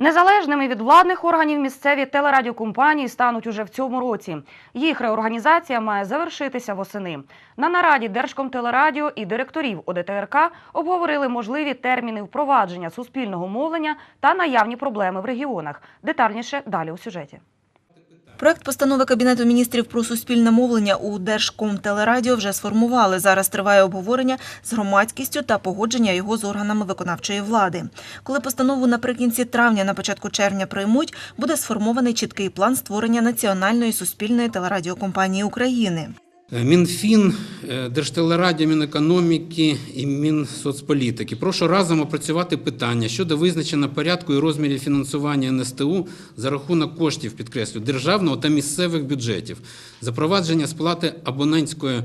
Незалежними від владних органів місцеві телерадіокомпанії стануть уже в цьому році. Їх реорганізація має завершитися восени. На нараді Держкомтелерадіо і директорів ОДТРК обговорили можливі терміни впровадження суспільного мовлення та наявні проблеми в регіонах. Детальніше далі у сюжеті. Проект постанови Кабінету міністрів про суспільне мовлення у Держкомтелерадіо вже сформували. Зараз триває обговорення з громадськістю та погодження його з органами виконавчої влади. Коли постанову наприкінці травня, на початку червня приймуть, буде сформований чіткий план створення національної суспільної телерадіокомпанії України. Мінфін, е, Мінекономіки і Мінсоцполітики. Прошу разом опрацювати питання щодо визначення порядку і розмірів фінансування НСТУ за рахунок коштів, підкреслю, державного та місцевих бюджетів, запровадження сплати абонентської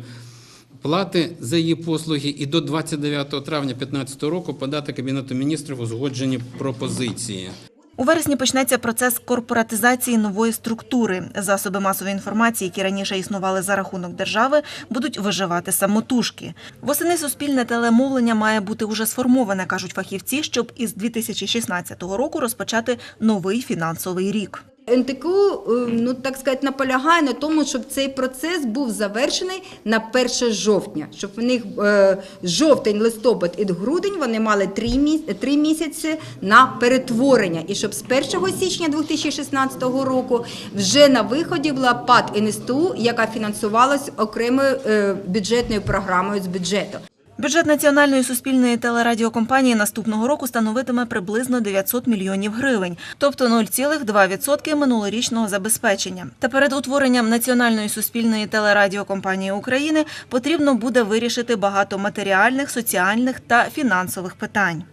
плати за її послуги і до 29 травня 2015 року подати Кабінету міністрів узгоджені пропозиції. У вересні почнеться процес корпоратизації нової структури. Засоби масової інформації, які раніше існували за рахунок держави, будуть виживати самотужки. Восени суспільне телемовлення має бути уже сформоване, кажуть фахівці, щоб із 2016 року розпочати новий фінансовий рік. НТКУ, е, ну так сказати, наполягає на тому, щоб цей процес був завершений на 1 жовтня, щоб в них е, жовтень, листопад і грудень вони мали три, міс- три місяці на перетворення, і щоб з 1 січня 2016 року вже на виході була ПАД НСТУ, яка фінансувалась окремою е, бюджетною програмою з бюджету. Бюджет національної суспільної телерадіокомпанії наступного року становитиме приблизно 900 мільйонів гривень, тобто 0,2% минулорічного забезпечення. Та перед утворенням національної суспільної телерадіокомпанії України потрібно буде вирішити багато матеріальних, соціальних та фінансових питань.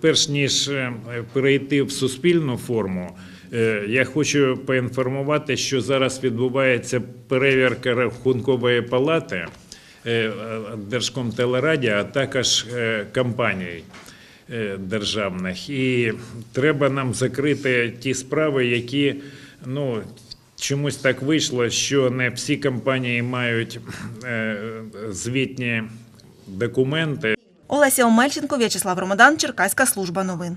Перш ніж е, перейти в суспільну форму, е, я хочу поінформувати, що зараз відбувається перевірка рахункової палати е, Держкомтелерадіо, а також е, компаній е, державних. І треба нам закрити ті справи, які ну. Чомусь так вийшло, що не всі компанії мають е, звітні документи. Олеся Омельченко, В'ячеслав Ромадан, Черкаська служба новин.